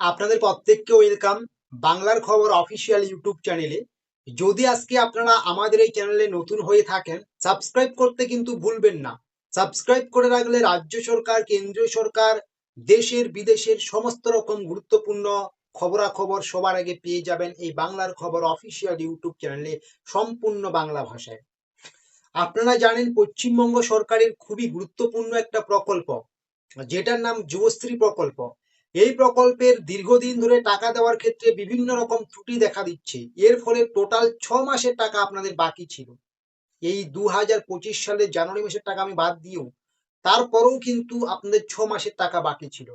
আপনাদের প্রত্যেককে ওয়েলকাম বাংলার খবর অফিসিয়াল ইউটিউব চ্যানেলে যদি আজকে আপনারা আমাদের এই চ্যানেলে নতুন হয়ে থাকেন সাবস্ক্রাইব করতে কিন্তু ভুলবেন না। সাবস্ক্রাইব করে রাখলে রাজ্য সরকার, কেন্দ্রীয় সরকার, দেশের, বিদেশের সমস্ত রকম গুরুত্বপূর্ণ খবরাখবর সবার আগে পেয়ে যাবেন এই বাংলার খবর অফিসিয়াল ইউটিউব চ্যানেলে সম্পূর্ণ বাংলা ভাষায়। আপনারা জানেন পশ্চিমবঙ্গ সরকারের খুবই গুরুত্বপূর্ণ একটা প্রকল্প, যেটার নাম যুবশ্রী প্রকল্প। এই প্রকল্পের দীর্ঘদিন ধরে টাকা দেওয়ার ক্ষেত্রে বিভিন্ন রকম ত্রুটি দেখা দিচ্ছে। এর ফলে টোটাল ছ মাসের টাকা আপনাদের বাকি ছিল। এই দু হাজার পঁচিশ সালের জানুয়ারি মাসের টাকা আমি বাদ দিয়েও তারপরেও কিন্তু আপনাদের ছ মাসের টাকা বাকি ছিল।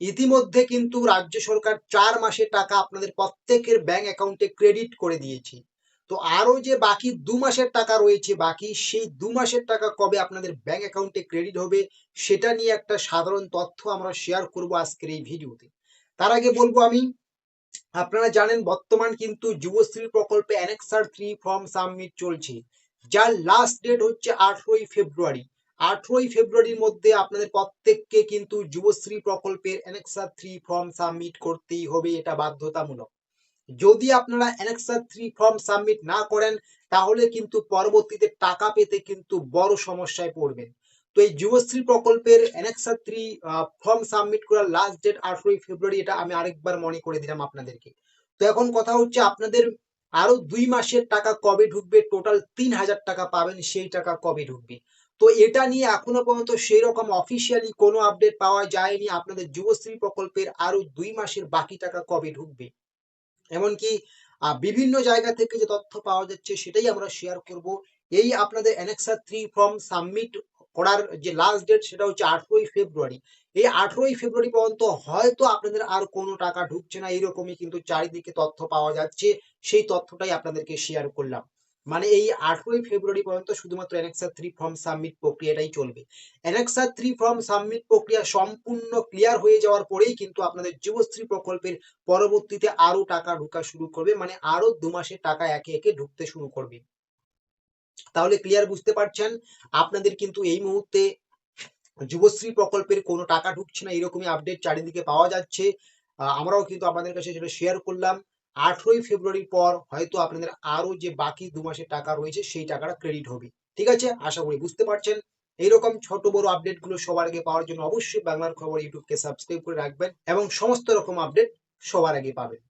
ইতিমধ্যে কিন্তু রাজ্য সরকার চার মাসের টাকা আপনাদের প্রত্যেকের ব্যাংক অ্যাকাউন্টে ক্রেডিট করে দিয়েছে। তো আরও যে বাকি দু মাসের টাকা রয়েছে, বাকি সেই দু মাসের টাকা কবে আপনাদের ব্যাংক অ্যাকাউন্টে ক্রেডিট হবে, সেটা নিয়ে একটা সাধারণ তথ্য আমরা শেয়ার করব আজকের এই ভিডিওতে। তার আগে বলব আমি, আপনারা জানেন বর্তমান কিন্তু যুবশ্রী প্রকল্পে অ্যানেক্সার থ্রি ফর্ম সাবমিট চলছে, যার লাস্ট ডেট হচ্ছে আঠেরোই ফেব্রুয়ারি। আঠেরোই ফেব্রুয়ারির মধ্যে আপনাদের প্রত্যেককে কিন্তু যুবশ্রী প্রকল্পের অ্যানেক্সার থ্রি ফর্ম সাবমিট করতেই হবে, এটা বাধ্যতামূলক। যদি আপনারা অ্যানেক্সার থ্রি ফর্ম সাবমিট না করেন, তাহলে কিন্তু পরবর্তীতে টাকা পেতে কিন্তু বড় সমস্যায় পড়বেন। তো এই যুবশ্রী প্রকল্পের অ্যানেক্সার থ্রি ফর্ম সাবমিট করার লাস্ট ডেট আঠেরোই ফেব্রুয়ারি এটা আমি আরেকবার মনে করে দিলাম আপনাদেরকে। তো এখন কথা হচ্ছে আপনাদের আরও দুই মাসের টাকা কবে ঢুকবে? টোটাল তিন হাজার টাকা পাবেন, সেই টাকা কবে ঢুকবে? তো এটা নিয়ে এখনও পর্যন্ত সেই রকম অফিসিয়ালি কোনো আপডেট পাওয়া যায়নি। আপনাদের যুবশ্রী প্রকল্পের আরও দুই মাসের বাকি টাকা কবে ঢুকবে? এমনকি বিভিন্ন জায়গা থেকে যে তথ্য পাওয়া যাচ্ছে সেটাই আমরা শেয়ার করব। এই আপনাদের অ্যানেক্সা থ্রি ফর্ম সাবমিট করার যে লাস্ট ডেট সেটা হচ্ছে আঠেরোই ফেব্রুয়ারি। এই আঠেরোই ফেব্রুয়ারি পর্যন্ত হয়তো আপনাদের আর কোনো টাকা ঢুকছে না, এরকমই কিন্তু চারিদিকে তথ্য পাওয়া যাচ্ছে। সেই তথ্যটাই আপনাদেরকে শেয়ার করলাম। মানে এই আঠেরোই ফেব্রুয়ারি পর্যন্ত শুধুমাত্র অ্যানেক্সা থ্রি ফর্ম সাবমিট প্রক্রিয়াটাই চলবে। অ্যানেক্সা থ্রি ফর্ম সাবমিট প্রক্রিয়া সম্পূর্ণ ক্লিয়ার হয়ে যাওয়ার পরেই কিন্তু আপনাদের যুবশ্রী প্রকল্পের পরবর্তীতে আরও টাকা ঢোকা শুরু করবে মানে আরও দু মাসের টাকা একে একে ঢুকতে শুরু করবে। তাহলে ক্লিয়ার বুঝতে পারছেন? আপনাদের কিন্তু এই মুহূর্তে যুবশ্রী প্রকল্পের কোনো টাকা ঢুকছে না, এরকমই আপডেট চারিদিকে পাওয়া যাচ্ছে। আমরাও কিন্তু আপনাদের কাছে সেটা শেয়ার করলাম। আঠেরোই ফেব্রুয়ারির পর হয়তো আপনাদের আরও যে বাকি দু মাসের টাকা রয়েছে, সেই টাকাটা ক্রেডিট হবে। ঠিক আছে? আশা করি বুঝতে পারছেন। এইরকম ছোট বড় আপডেটগুলো সবার আগে পাওয়ার জন্য অবশ্যই বাংলার খবর ইউটিউবকে সাবস্ক্রাইব করে রাখবেন এবং সমস্ত রকম আপডেট সবার আগে পাবেন।